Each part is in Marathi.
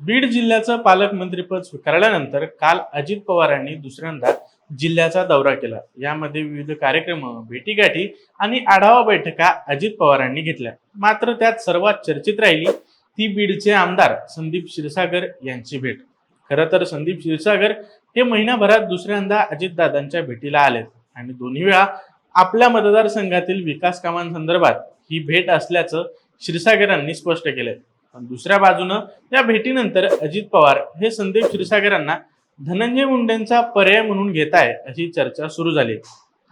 बीड जिल्ह्याचं पालकमंत्रीपद स्वीकारल्यानंतर काल अजित पवार यांनी दुसऱ्यांदा जिल्ह्याचा दौरा केला. यामध्ये विविध कार्यक्रम भेटीगाठी आणि आढावा बैठका अजित पवारांनी घेतल्या. मात्र त्यात सर्वात चर्चित राहिली ती बीडचे आमदार संदीप क्षीरसागर यांची भेट. खरं तर संदीप क्षीरसागर हे महिनाभरात दुसऱ्यांदा अजितदादांच्या भेटीला आलेत आणि दोन्ही वेळा आपल्या मतदारसंघातील विकास कामांसंदर्भात ही भेट असल्याचं क्षीरसागरांनी स्पष्ट केलंय. पण दुसऱ्या बाजूनं या भेटीनंतर अजित पवार हे संदीप क्षीरसागरांना धनंजय मुंडेंचा पर्याय म्हणून घेत आहे अशी चर्चा सुरू झाली.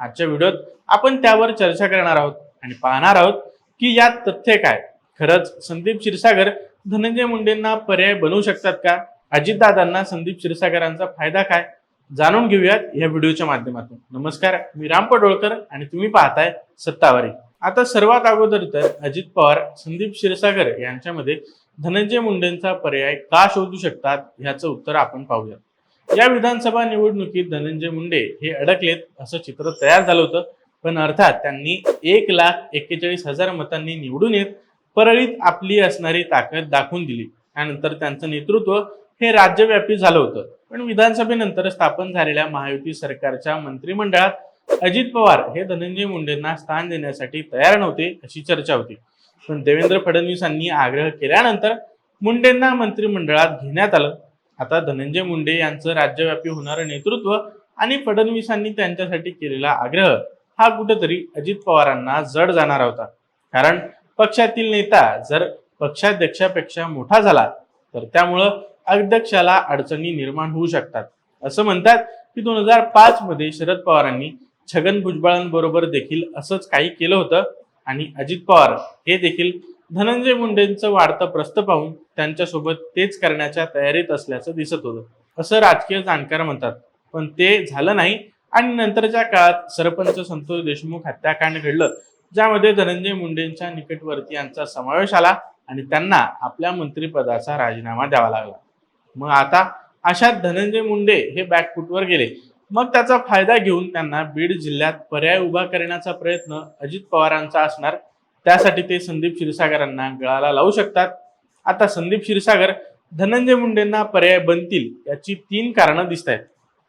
आजच्या व्हिडिओत आपण त्यावर चर्चा करणार आहोत आणि पाहणार आहोत की यात तथ्य काय? खरंच संदीप क्षीरसागर धनंजय मुंडेंना पर्याय बनवू शकतात का? अजितदादांना संदीप क्षीरसागरांचा फायदा काय? जाणून घेऊयात या व्हिडिओच्या माध्यमातून. नमस्कार मी राम पडोळकर आणि तुम्ही पाहताय सत्तावारी. आता सर्वात अगोदर तर अजित पवार संदीप क्षीरसागर यांच्यामध्ये धनंजय मुंडेंचा पर्याय का शोधू शकतात ह्याचं उत्तर आपण पाहूया या विधानसभा निवडणुकीत धनंजय मुंडे हे अडकलेत असं चित्र तयार झालं होतं पण अर्थात त्यांनी एक लाख एक्केचाळीस हजार मतांनी निवडून येत परळीत आपली असणारी ताकद दाखवून दिली. त्यानंतर त्यांचं नेतृत्व हे राज्यव्यापी झालं होतं. पण विधानसभेनंतर स्थापन झालेल्या महायुती सरकारच्या मंत्रिमंडळात अजित पवार हे धनंजय मुंडेंना स्थान देण्यासाठी तयार नव्हते अशी चर्चा होती. पण देवेंद्र फडणवीसांनी आग्रह केल्यानंतर मुंडेंना मंत्रिमंडळात घेण्यात आलं. आता धनंजय मुंडे यांचं राज्यव्यापी होणारं नेतृत्व आणि फडणवीसांनी त्यांच्यासाठी केलेला आग्रह हा कुठेतरी अजित पवारांना जड जाणारा होता. कारण पक्षातील नेता जर पक्षाध्यक्षापेक्षा मोठा झाला तर त्यामुळं अध्यक्षाला अडचणी निर्माण होऊ शकतात. असं म्हणतात की दोन हजार पाच मध्ये शरद पवारांनी छगन भुजबळांबरोबर देखील असंच काही केलं होतं. आणि अजित पवार हे देखील धनंजय मुंडेंचं वाढतं प्रस्त पाहून त्यांच्यासोबत तेच करण्याच्या तयारीत असल्याचं दिसत होतं. असं राजकीय जाणकार म्हणतात. पण ते झालं नाही. आणि नंतरच्या काळात सरपंच संतोष देशमुख हत्याकांड घडलं. ज्यामध्ये धनंजय मुंडेंच्या निकटवर्ती यांचा समावेश आला आणि त्यांना आपल्या मंत्रिपदाचा राजीनामा द्यावा लागला. मग आता अशात धनंजय मुंडे हे बॅकफुटवर गेले. मग त्याचा फायदा घेऊन त्यांना बीड जिल्ह्यात पर्याय उभा करण्याचा प्रयत्न अजित पवारांचा असणार. त्यासाठी ते संदीप क्षीरसागरांना गळाला लावू शकतात. आता संदीप क्षीरसागर धनंजय मुंडेंना पर्याय बनतील याची तीन कारणं दिसत आहेत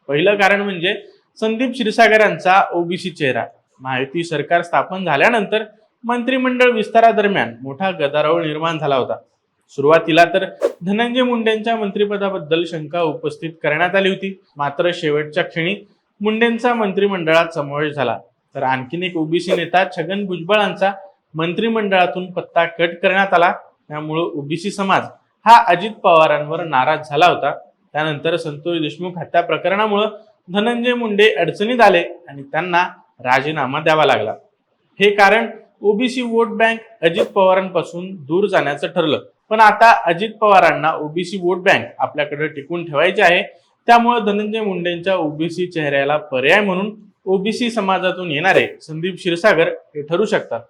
पहिलं कारण म्हणजे संदीप क्षीरसागरांचा ओबीसी चेहरा. महायुती सरकार स्थापन झाल्यानंतर मंत्रिमंडळ विस्तारादरम्यान मोठा गदारोळ निर्माण झाला होता. सुरुवातीला तर धनंजय मुंडेंच्या मंत्रिपदाबद्दल शंका उपस्थित करण्यात आली होती. मात्र शेवटच्या क्षणी मुंडेंचा मंत्रिमंडळात समावेश झाला. तर आणखीन एक ओबीसी नेता छगन भुजबळांचा मंत्रिमंडळातून पत्ता कट करण्यात आला. त्यामुळं ओबीसी समाज हा अजित पवारांवर नाराज झाला होता. त्यानंतर संतोष देशमुख हत्या प्रकरणामुळं धनंजय मुंडे अडचणीत आले आणि त्यांना राजीनामा द्यावा लागला. हे कारण ओबीसी वोट बँक अजित पवारांपासून दूर जाण्याचं ठरलं. पण आता अजित पवारांना ओबीसी वोट बँक आपल्याकडे टिकून ठेवायची आहे. त्यामुळे धनंजय मुंडेंच्या ओबीसी चेहऱ्याला पर्याय म्हणून ओबीसी समाजातून येणारे संदीप क्षीरसागर हे ठरू शकतात.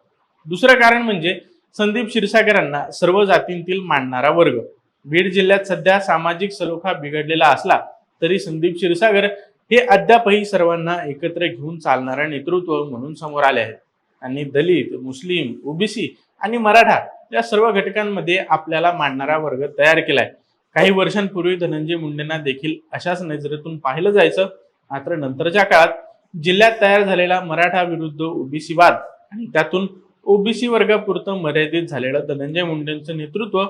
दुसरं कारण म्हणजे संदीप क्षीरसागरांना सर्व जातींतील मांडणारा वर्ग. बीड जिल्ह्यात सध्या सामाजिक सलोखा बिघडलेला असला तरी संदीप क्षीरसागर हे अद्यापही सर्वांना एकत्र घेऊन चालणारा नेतृत्व म्हणून समोर आले आहेत. आणि दलित मुस्लिम ओबीसी आणि मराठा या सर्व घटकांमध्ये आपल्याला मांडणारा वर्ग तयार केलाय. काही वर्षांपूर्वी धनंजय मुंडेंना देखील अशाच नजरेतून पाहिलं जायचं. मात्र नंतरच्या काळात जिल्ह्यात तयार झालेला मराठा विरुद्ध ओबीसी वाद आणि त्यातून ओबीसी वर्गापुरतं मर्यादित झालेलं धनंजय मुंडेंचं नेतृत्व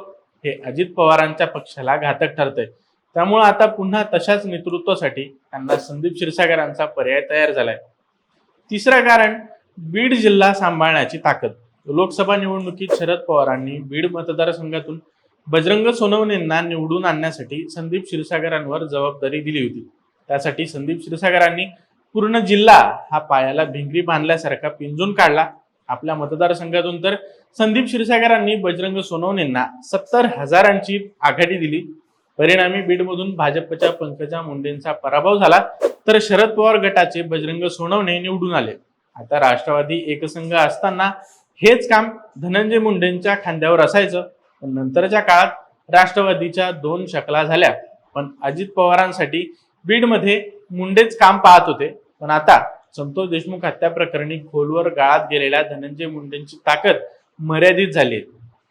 हे अजित पवारांच्या पक्षाला घातक ठरतंय. त्यामुळे आता पुन्हा तशाच नेतृत्वासाठी त्यांना संदीप क्षीरसागरांचा पर्याय तयार झालाय. तिसरं कारण बीड जिल्हा सांभाळण्याची ताकद. लोकसभा निवडणुकीत शरद पवारांनी बीड मतदारसंघातून बजरंग सोनवणेंना निवडून आणण्यासाठी संदीप क्षीरसागरांवर जबाबदारी दिली होती. त्यासाठी संदीप क्षीरसागरांनी पूर्ण जिल्हा हा पायाला भिंगरी बांधल्यासारखा पिंजून काढला. आपल्या मतदारसंघातून तर संदीप क्षीरसागरांनी बजरंग सोनवणेंना सत्तर हजारांची आघाडी दिली. परिणामी बीडमधून भाजपच्या पंकजा मुंडेंचा पराभव झाला तर शरद पवार गटाचे बजरंग सोनवणे निवडून आले. आता राष्ट्रवादी एकसंघ असताना हेच काम धनंजय मुंडेंच्या खांद्यावर असायचं. पण नंतरच्या काळात राष्ट्रवादीच्या दोन शकला झाल्या. पण अजित पवारांसाठी बीडमध्ये मुंडेच काम पाहत होते. पण आता संतोष देशमुख हत्या प्रकरणी खोलवर गाळात गेलेल्या धनंजय मुंडेंची ताकद मर्यादित झाली. आहे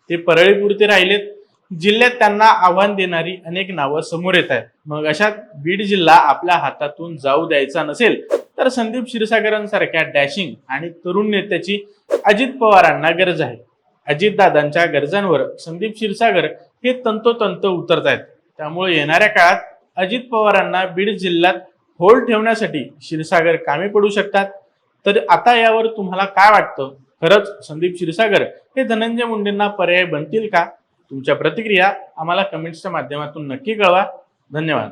ते परळीपुरते राहिलेत. जिल्ह्यात त्यांना आव्हान देणारी अनेक नावं समोर येत आहेत. मग अशात बीड जिल्हा आपल्या हातातून जाऊ द्यायचा नसेल तर संदीप क्षीरसागरांसारख्या डॅशिंग आणि तरुण नेत्याची अजित पवारांना गरज आहे. अजितदादांच्या गरजांवर संदीप क्षीरसागर हे तंतोतंत उतरत आहेत त्यामुळे येणाऱ्या काळात अजित पवारांना बीड जिल्ह्यात होल ठेवण्यासाठी क्षीरसागर कामे पडू शकतात. तर आता यावर तुम्हाला काय वाटतं? खरंच संदीप क्षीरसागर हे धनंजय मुंडेंना पर्याय बनतील का? तुमच्या प्रतिक्रिया आम्हाला कमेंट्सच्या माध्यमातून नक्की कळवा. धन्यवाद.